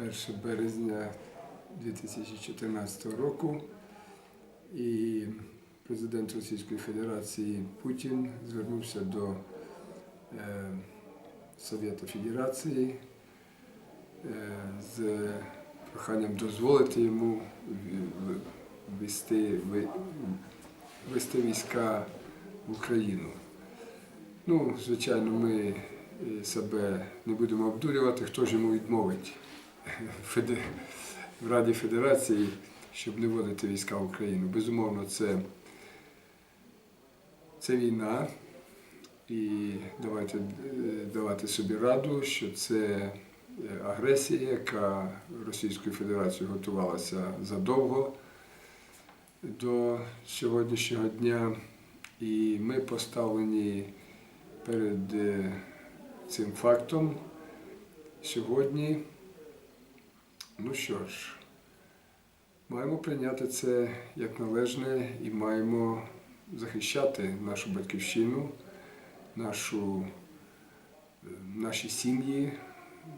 1 березня 2014 року. І президент Російської Федерації Путін звернувся до е, Совєту Федерації е, з проханням дозволити йому в- в- ввести, ввести війська в Україну. Ну, звичайно, ми е, себе не будемо обдурювати, хто ж йому відмовить в Раді Федерації, щоб не вводити війська в Україну. Безумовно, це, це війна. І давайте е, давати собі раду, що це е, агресія, яка Російською Федерацією готувалася задовго до сьогоднішнього дня. І ми поставлені перед е, цим фактом сьогодні. Ну що ж, маємо прийняти це як належне і маємо захищати нашу батьківщину, нашу, е, наші сім'ї,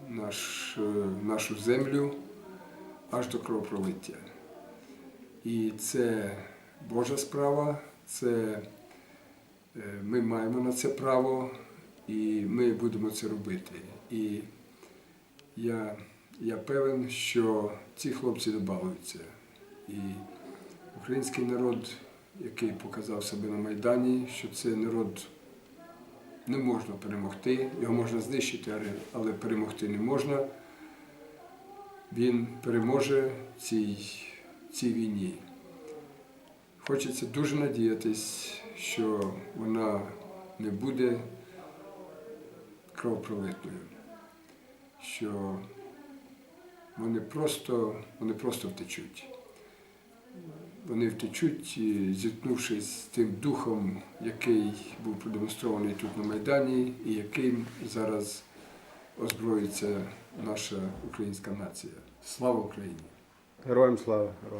наш, е, нашу землю аж до кровопролиття. І це Божа справа, це е, ми маємо на це право, і ми будемо це робити. І я, я певен, що ці хлопці добавляться. І український народ, який показав себе на Майдані, що це народ не можна перемогти, його можна знищити, але- перемогти не можна. Він переможе цій, цій війні. Хочеться дуже надіятись, що вона не буде кровопролитною, що вони просто, вони просто втечуть. Вони втечуть, зіткнувшись з тим духом, який був продемонстрований тут на Майдані, і яким зараз озброїться наша українська нація. Слава Україні! Героям слава!